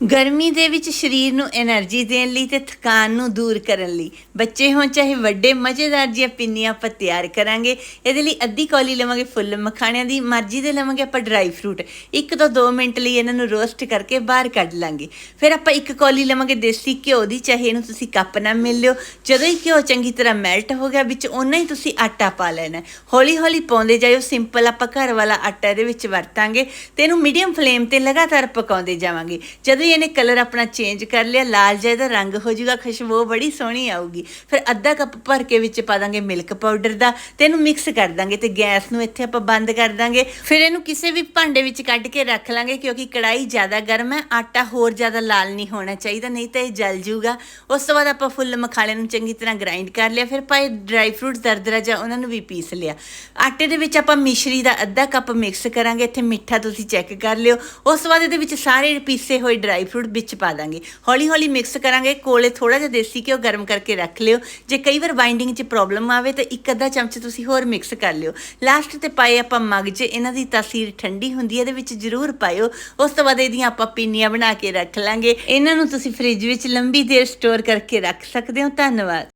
ਗਰਮੀ ਦੇ ਵਿੱਚ ਸਰੀਰ ਨੂੰ એનર્ਜੀ ਦੇਣ ਲਈ ਤੇ ਥਕਾਨ ਨੂੰ ਦੂਰ ਕਰਨ ਲਈ। ਬੱਚੇ ਹੋਣ, ਚਾਹੇ ਵੱਡੇ, ਮਜ਼ੇਦਾਰ ਜਿਹੀਆਂ ਪਿੰਨੀਆਂ ਆਪਾਂ ਤਿਆਰ ਕਰਾਂਗੇ। ਇਹਦੇ ਲਈ ਅੱਧੀ ਕੌਲੀ ਲਵਾਂਗੇ ਫੁੱਲ ਮਖਾਣਿਆਂ ਦੀ, ਮਰਜ਼ੀ ਦੇ ਲਵਾਂਗੇ ਆਪਾਂ ਡਰਾਈ ਫਰੂਟ ਇੱਕ ਤੋਂ ਦੋ ਮਿੰਟ ਲਈ ਇਹਨਾਂ ਨੂੰ ਰੋਸਟ ਕਰਕੇ ਬਾਹਰ ਕੱਢ ਲਾਂਗੇ। ਫਿਰ ਆਪਾਂ ਇੱਕ ਕੌਲੀ ਲਵਾਂਗੇ ਦੇਸੀ ਘਿਓ ਦੀ, ਚਾਹੇ ਇਹਨੂੰ ਤੁਸੀਂ ਕੱਪ ਨਾਲ ਮਿਲ ਲਿਓ ਜਦੋਂ ਹੀ ਘਿਓ ਚੰਗੀ ਤਰ੍ਹਾਂ ਮੈਲਟ ਹੋ ਗਿਆ, ਵਿੱਚ ਉਹਨਾਂ ਹੀ ਤੁਸੀਂ ਆਟਾ ਪਾ ਲੈਣਾ ਹੌਲੀ ਹੌਲੀ ਪਾਉਂਦੇ ਜਾਇਓ ਸਿੰਪਲ ਆਪਾਂ ਘਰ ਵਾਲਾ ਆਟਾ ਇਹਦੇ ਵਿੱਚ ਵਰਤਾਂਗੇ ਤੇ ਇਹਨੂੰ ਮੀਡੀਅਮ ਫਲੇਮ ਤੇ ਲਗਾਤਾਰ ਪਕਾਉਂਦੇ ਜਾਵਾਂਗੇ। ਜਦੋਂ ਹੀ ਇਹਨੇ ਕਲਰ ਆਪਣਾ ਚੇਂਜ ਕਰ ਲਿਆ, ਲਾਲ ਜਿਹਾ ਇਹਦਾ ਰੰਗ ਹੋ ਜਾਊਗਾ, ਖੁਸ਼ਬੂ ਬੜੀ ਸੋਹਣੀ ਆਊਗੀ। ਫਿਰ ਅੱਧਾ ਕੱਪ ਭਰ ਕੇ ਵਿੱਚ ਪਾ ਦਾਂਗੇ ਮਿਲਕ ਪਾਊਡਰ ਦਾ ਤੇ ਇਹਨੂੰ ਮਿਕਸ ਕਰ ਦਾਂਗੇ ਤੇ ਗੈਸ ਨੂੰ ਇੱਥੇ ਆਪਾਂ ਬੰਦ ਕਰ ਦਾਂਗੇ। ਫਿਰ ਇਹਨੂੰ ਕਿਸੇ ਵੀ ਭਾਂਡੇ ਵਿੱਚ ਕੱਢ ਕੇ ਰੱਖ ਲਾਂਗੇ ਕਿਉਂਕਿ ਕੜਾਈ ਜ਼ਿਆਦਾ ਗਰਮ ਹੈ, ਆਟਾ ਹੋਰ ਜ਼ਿਆਦਾ ਲਾਲ ਨਹੀਂ ਹੋਣਾ ਚਾਹੀਦਾ, ਨਹੀਂ ਤਾਂ ਇਹ ਜਲ ਜਾਊਗਾ। ਉਸ ਤੋਂ ਬਾਅਦ ਆਪਾਂ ਫੁੱਲ ਮਖਾਣੇ ਨੂੰ ਚੰਗੀ ਤਰ੍ਹਾਂ ਗ੍ਰਾਈਂਡ ਕਰ ਲਿਆ, ਫਿਰ ਪਾਏ ਡਰਾਈ ਫਰੂਟ ਦਰਦਰਾ ਜਾਂ ਉਹਨਾਂ ਨੂੰ ਵੀ ਪੀਸ ਲਿਆ। ਆਟੇ ਦੇ ਵਿੱਚ ਆਪਾਂ ਮਿਸ਼ਰੀ ਦਾ ਅੱਧਾ ਕੱਪ ਮਿਕਸ ਕਰਾਂਗੇ, ਇੱਥੇ ਮਿੱਠਾ ਤੁਸੀਂ ਚੈੱਕ ਕਰ ਲਿਓ। ਉਸ ਤੋਂ ਬਾਅਦ ਇਹਦੇ ਵਿੱਚ ਸਾਰੇ ਪੀਸੇ ਹੋਏ ਡਰਾਈ ਡਰਾਈ ਫਰੂਟ ਵਿੱਚ ਪਾ ਦਾਂਗੇ। ਹੌਲੀ ਹੌਲੀ ਮਿਕਸ ਕਰਾਂਗੇ, ਕੋਲੇ ਥੋੜਾ ਜਿਹਾ ਦੇਸੀ ਘਿਓ ਗਰਮ ਕਰਕੇ ਰੱਖ ਲਿਓ। ਜੇ ਕਈ ਵਾਰ ਬਾਈਂਡਿੰਗ 'ਚ ਪ੍ਰੋਬਲਮ ਆਵੇ ਤਾਂ ਇੱਕ ਅੱਧਾ ਚਮਚ ਤੁਸੀਂ ਹੋਰ ਮਿਕਸ ਕਰ ਲਿਓ। ਲਾਸਟ ਤੇ ਪਾਏ ਆਪਾਂ ਮਗਜ ਇਹਨਾਂ ਦੀ ਤਾਸੀਰ ਠੰਡੀ ਹੁੰਦੀ ਹੈ, ਇਹਦੇ ਵਿੱਚ ਜ਼ਰੂਰ ਪਾਇਓ। ਉਸ ਤੋਂ ਬਾਅਦ ਇਹਦੀਆਂ ਆਪਾਂ ਪਿੰਨੀਆਂ ਬਣਾ ਕੇ ਰੱਖ ਲਾਂਗੇ। ਇਹਨਾਂ ਨੂੰ ਤੁਸੀਂ ਫ੍ਰਿਜ ਵਿੱਚ ਲੰਬੀ ਦੇਰ ਸਟੋਰ ਕਰਕੇ ਰੱਖ ਸਕਦੇ ਹੋ। ਧੰਨਵਾਦ।